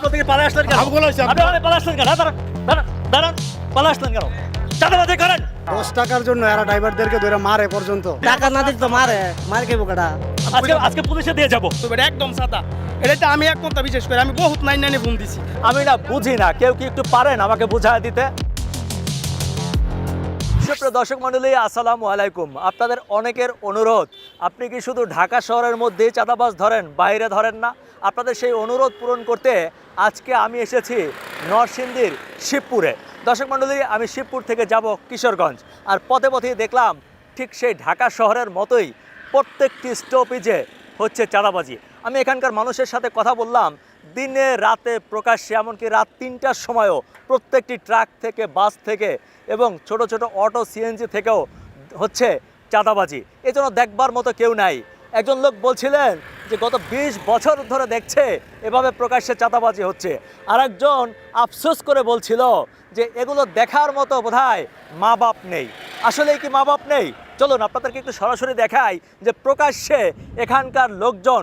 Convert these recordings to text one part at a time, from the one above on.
আপনার থেকে পালা আসলেন কেন? আমি আপনি আমাদের পালা আসলেন কেন? হ্যাঁ, দাঁড়ান দাঁড়ান দাঁড়ান পালা আসলেন কেন? চাঁদাবাজি করেন। দশ টাকার জন্য এরা ড্রাইভারদেরকে ধরে মারে পর্যন্ত। টাকা না দিলে মারে মার খাইবো কেটা আজকে আজকে পুলিশে দিয়ে যাব। এটা একদম সাদা। এটা আমি বিশেষ করে আমি বহুত নাইন নাইনে ফোন দিছি। আমি না বুঝি না কেউ কি একটু পারেন আমাকে বুঝায় দিতে? সুপ্রিয় দর্শক মণ্ডলী, আসসালামু আলাইকুম। আপনাদের অনেকের অনুরোধ, আপনি কি শুধু ঢাকা শহরের মধ্যে চাঁদাবাজ ধরেন, বাইরে ধরেন না? আপনাদের সেই অনুরোধ পূরণ করতে আজকে আমি এসেছি নরসিংদীর শিবপুরে। দর্শক মণ্ডলী, আমি শিবপুর থেকে যাব কিশোরগঞ্জ। আর পথে পথেই দেখলাম, ঠিক সেই ঢাকা শহরের মতোই প্রত্যেকটি স্টপেজে হচ্ছে চাঁদাবাজি। আমি এখানকার মানুষের সাথে কথা বললাম দিনে, রাতে প্রকাশ্যে, এমনকি রাত তিনটার সময়ও প্রত্যেকটি ট্রাক থেকে, বাস থেকে এবং ছোট ছোট অটো, সিএনজি থেকেও হচ্ছে চাঁদাবাজি। এজন্য দেখবার মতো কেউ নাই। একজন লোক বলছিলেন যে, গত ২০ বছর ধরে দেখছে, এভাবে প্রকাশ্যে চাঁদাবাজি হচ্ছে। আরেকজন আফসোস করে বলছিল যে, এগুলো দেখার মতো বোধহয় মা বাপ নেই। আসলেই কি মা বাপ নেই? চলুন, আপনাদেরকে একটু সরাসরি দেখাই যে, প্রকাশ্যে এখানকার লোকজন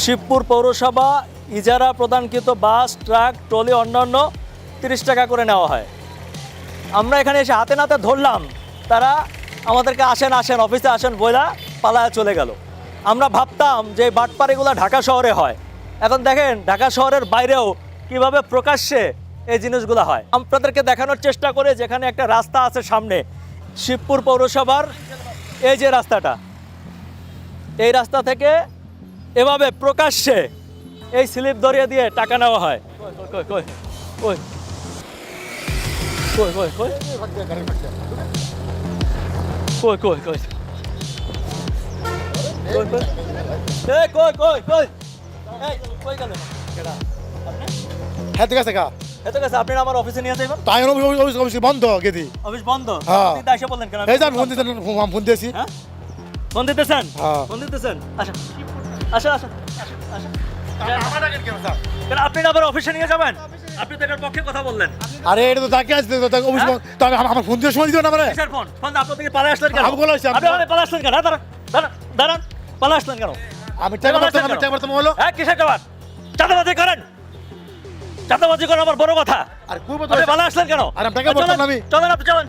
শিবপুর পৌরসভা ইজারা প্রদানকৃত বাস, ট্রাক, ট্রলি অন্যান্য তিরিশ টাকা করে নেওয়া হয়। আমরা এখানে এসে হাতে নাতে ধরলাম, তারা আমাদেরকে আসেন আসেন, অফিসে আসেন বইলা পালায় চলে গেল। আমরা ভাবতাম যে বাটপাড়িগুলো ঢাকা শহরে হয়। এখন দেখেন, ঢাকা শহরের বাইরেও কীভাবে প্রকাশ্যে এই জিনিসগুলো হয়। আপনাদেরকে দেখানোর চেষ্টা করে যেখানে একটা রাস্তা আছে সামনে, শিবপুর পৌরসভার এই যে রাস্তাটা, এই রাস্তা থেকে এভাবে প্রকাশ্যে এই স্লিপ ধরিয়ে দিয়ে টাকা নেওয়া হয় কই কই কই কই কই কই কই কই কই কই কই এই কই কই কই এই কই গেল কেডা আপনি হ্যাঁ ঠিক আছে কা এত কাছে আপনি আমার অফিসে নিয়ে যাবেন তাই অফিস অফিস অফিস বন্ধ গেদি অফিস বন্ধ হ্যাঁ। আপনি বললেন কেন এই যে আমি ফোন হ্যাঁ ফোন দিতেছেন হ্যাঁ। ফোন দিতেছেন আচ্ছা আসেন আসেন আসেন, আসেন আপনি আবার অফিসে নিয়ে যাবেন? আপনি তো এটার পক্ষে কথা বললেন। আরে এটা তো তাকে আসছে তো তাকে অফিস? তো আমার ফোন দিয়ে সময় দিও না মানে কিসের ফোন? ফোন আপনার থেকে পালা আসলেন কেন? আমি বলেছি, আপনি আমাদের পালা আসলেন কেন? দাঁড়ান দাঁড়ান দাঁড়ান পালা আসলেন কেন? আমি টাকা কেন আমি টাকা পারতাম হলো হ্যাঁ কিসের জবাব চাঁদাবাজি করেন। চাঁদাবাজি করেন আমার বড় কথা। আর কই বলতো আপনি পালা আসলেন কেন? আর আমি টাকা বলতাম আমি। চলেন আপনি চলেন।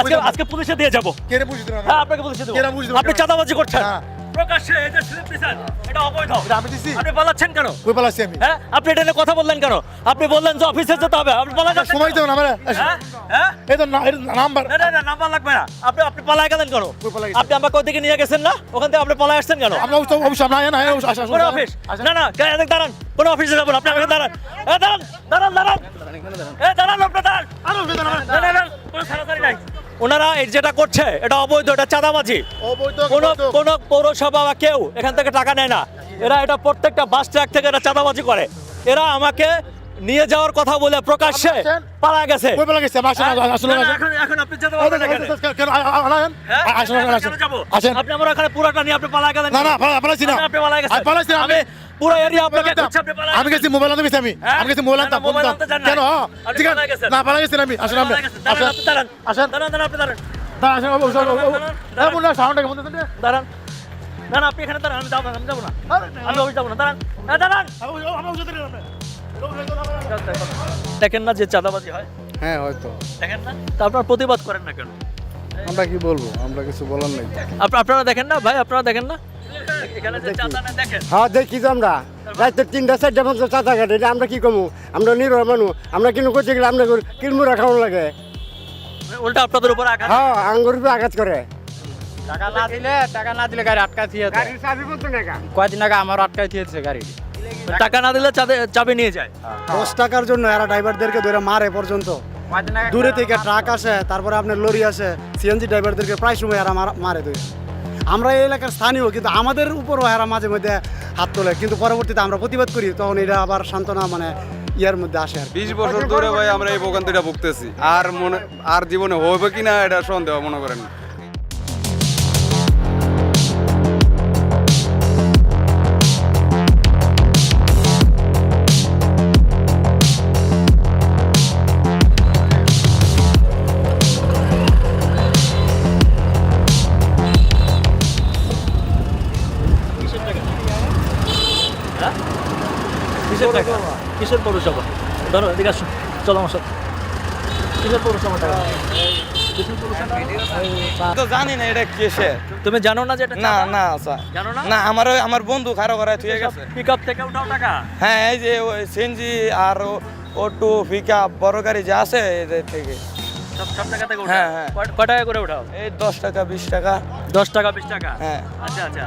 আজকে আজকে পুলিশে দিয়ে যাব। কে রে হ্যাঁ আপনাকে পুলিশে দেবো কেন বুঝতে পারছি আপনি? চাঁদাবাজি করছেন। হ্যাঁ। প্রকাশ্যে যে স্লিপ দিছেন এটা অবৈধ। এটা আমি দিছি। আপনি পালাচ্ছেন কেন? কই পালাচ্ছি আমি? হ্যাঁ? আপনি এটা নিয়ে কথা বললেন কেন? আপনি বললেন যে অফিসে যেতে হবে আপনি পালা যাচ্ছেন সময় কেন? দেও না মানে হ্যাঁ? হ্যাঁ? তো না- এই নাম্বার। না না না নাম্বার লাগবে না। আপনি আপনি পালায় গেলেন কেন? কই পালায় আপনি আমাকে ওদিকে নিয়ে গেছেন না? ওখান থেকে আপনি পালায় আসছেন কেন? আমরা অবশ্য অবশ্য আমরা না অফিস? না না কে- এদিকে দাঁড়ান। কোন অফিসে যাবেন আপনি আমাকে দাঁড়ান। এ দাঁড়ান দাঁড়ান দাঁড়ান। এ দাঁড়ান আপনি দাঁড়ান। না, না, না, কোনো ছাড়াছাড়ি নাই। ওনারা যেটা করছে এটা অবৈধ এটা চাঁদাবাজি। কোনো কোন পৌরসভা বা কেউ এখান থেকে টাকা নেয় না। এরা এটা প্রত্যেকটা বাস ট্র্যাক থেকে এটা চাঁদাবাজি করে। এরা আমাকে নিয়ে যাওয়ার কথা বলে প্রকাশ্যে পালা গেছে। আপনি আমার এখানে পুরাটা নিয়ে আপনি পালা গেলেন না পালাইছি না। পালাইছি আমি পুরো এরিয়া আপনাকে খুঁজছি, আপনি পালা আমি গেছি মোবাইল আনতে আমি। হ্যাঁ? আমি গেছি মোবাইল মোবাইল আনতে কেন? ঠিক আছে। না পালা গেছি আমি। আসেন আপনি দাঁড়ান, আসেন আপনি আসেন। দাঁড়ান, দাঁড়ান, আপনি দাঁড়ান। দাঁড়ান আসেন অবশ্য বলুন সাউন্ডটা কেমন দিতেন দাঁড়ান। না, না, আপনি এখানে দাঁড়ান, আমি যাব না, আমি যাব না। আমি অফিস যাব না, দাঁড়ান। হ্যাঁ, দাঁড়ান। দেখেন না যে চাঁদাবাজি হয়। হ্যাঁ হয়তো। দেখেন না? তা আপনারা প্রতিবাদ করেন না কেন? আমরা কি বলব? আমরা কিছু বলার নেই। আপ- আপনারা দেখেন না ভাই আপনারা দেখেন না? এখানে যে চাঁদা নেয় দেখেন। হ্যাঁ দেখি তো আমরা। রাত্রে তিনটা চারটা পর্যন্ত চাঁদা কাটে এটা আমরা কি কমু? আমরা নিরহ মানুষ। আমরা কিন্তু করতে গেলে আমরা কিলমু রাখানো লাগে। উল্টা আপনাদের উপর আঘাত? হ্যাঁ আঙ্গুর উপরে আঘাত করে। টাকা না দিলে টাকা না দিলে গাড়ি আটকায় থিয়েছে কয়দিন আগে আমার আটকায় থিয়েছে গাড়ি। টাকা না দিলে চাবি নিয়ে যায়। দশ টাকার জন্য এরা ড্রাইভারদেরকে ধরে মারে পর্যন্ত। দূরে থেকে ট্রাক আসে তারপরে আপনার লরি আসে সিএনজি ড্রাইভারদেরকে প্রায় সময় এরা মারে দুই আমরা এই এলাকার স্থানীয় কিন্তু আমাদের উপরও এরা মাঝে মধ্যে হাত তোলে কিন্তু পরবর্তীতে আমরা প্রতিবাদ করি তখন এটা আবার সান্ত্বনা মানে ইয়ার মধ্যে আসে আর বিশ বছর ধরে ভাই আমরা এই ভোগান্তিটা ভুগতেছি। আর মনে আর জীবনে হবে কিনা এটা সন্দেহ মনে করেন কিসের পৌরসভা? ধরো এদিকে আসো। চলো আমার সাথে। কিসের পৌরসভা টাকা তো জানি না এটা কিসে তুমি জানো না যে না না স্যার জানো না? না আমার আমার বন্ধু খারো করায় পিক আপ থেকে উঠাও টাকা? হ্যাঁ এই যে ওই সিএনজি আর অটো পিক আপ বড় গাড়ি যে আছে এদের থেকে। সব সব টাকা থেকে উঠাও? হ্যাঁ, হ্যাঁ। কয়- কয় টাকা করে উঠাও? এই দশ টাকা বিশ টাকা। দশ টাকা বিশ টাকা? হ্যাঁ। আচ্ছা আচ্ছা।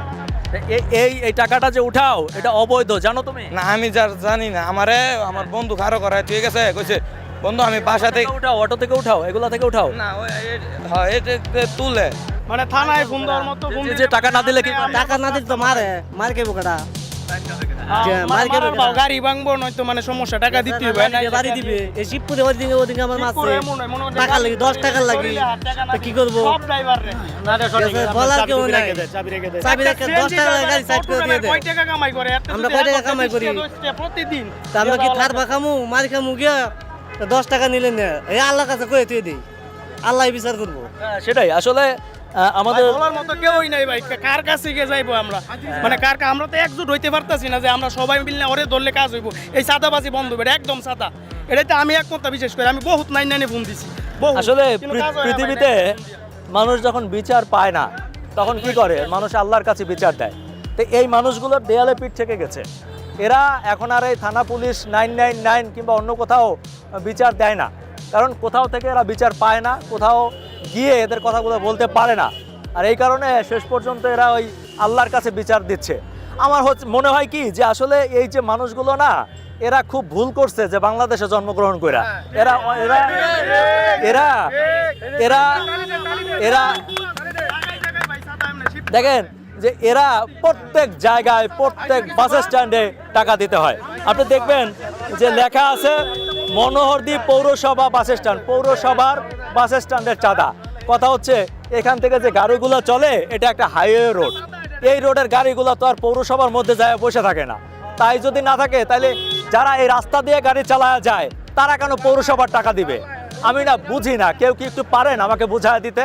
এই- এই টাকাটা যে উঠাও এটা অবৈধ জানো তুমি? না আমি যার জানি না আমারে আমার বন্ধু কারও করায় ঠিক আছে? কইছে বন্ধু আমি বাসা থেকে উঠাও অটো থেকে উঠাও এগুলা থেকে উঠাও। না ওই হ্যাঁ এটা তুলে। মানে থানায় ফোন দেওয়ার মতো ফোন যে- টাকা না দিলে কি টাকা না দিলে তো মারে মার কে বোকাটা হ্যাঁ, যে মার কে মারার বাও, গাড়ি ভাঙবো নয়তো মানে সমস্যা টাকা দিতে হবে বাড়ি দিবে। এই শিবপুরে ওদিকে ওদিকে আমার মাছ শিবপুরে এমন নয়, মনে হয় টাকা লাগে দশ টাকা লাগে কি করব? সব ড্রাইভার রে। বলার কেউ নাই। চাবি রেখে দশ টাকা গাড়ি সাইড করে দিয়ে দেয় কয় টাকা কামাই করে? এত আমরা কয় টাকা কামাই করি? প্রতিদিন। তা আমরা কি থার বা খামু মার খামু গিয়া তো দশ টাকা নিলে না। এই আল্লাহ কাছে কয়ে তুই দিই আল্লাহ বিচার করব। হ্যাঁ, সেটাই। আসলে আমাদের বলার মতো কেউই নাই ভাই। কার কাছে গিয়ে যাইবো আমরা? মানে কার আমরা তো একজুট হইতে পারতাছি না যে আমরা সবাই ওরে ধরলে কাজ হইব। এই সাদাবাজি বন্ধ হবে একদম সাদা। এটাই তো আমি একমত বিশেষ করে। আমি বহুত নাইন নাইনে ফোন দিছি। আসলে পৃথিবীতে মানুষ যখন বিচার পায় না তখন কি করে? মানুষ আল্লাহর কাছে বিচার দেয়। তো এই মানুষগুলোর দেয়ালে পিঠ থেকে গেছে। এরা এখন আর এই থানা পুলিশ নাইন নাইন নাইন কিংবা অন্য কোথাও বিচার দেয় না। কারণ কোথাও থেকে এরা বিচার পায় না কোথাও গিয়ে এদের কথাগুলো বলতে পারে না। আর এই কারণে শেষ পর্যন্ত এরা ওই আল্লাহর কাছে বিচার দিচ্ছে। আমার হচ্ছে, মনে হয় কি যে আসলে এই যে মানুষগুলো না, এরা খুব ভুল করছে যে বাংলাদেশে জন্মগ্রহণ করে এরা এরা এরা এরা এরা, দেখেন যে এরা প্রত্যেক জায়গায়, প্রত্যেক বাস স্ট্যান্ডে টাকা দিতে হয়। আপনি দেখবেন যে লেখা আছে, মনোহরদী পৌরসভা বাস স্ট্যান্ড। পৌরসভার বাস স্ট্যান্ডের চাঁদা। কথা হচ্ছে, এখান থেকে যে গাড়িগুলো চলে, এটা একটা হাইওয়ে রোড। এই রোডের গাড়িগুলো তো আর পৌরসভার মধ্যে যায়, বসে থাকে না। তাই যদি না থাকে তাহলে যারা এই রাস্তা দিয়ে গাড়ি চালায় যায়, তারা কেন পৌরসভার টাকা দিবে? আমি না বুঝি না, কেউ কি একটু পারেন আমাকে বুঝায় দিতে?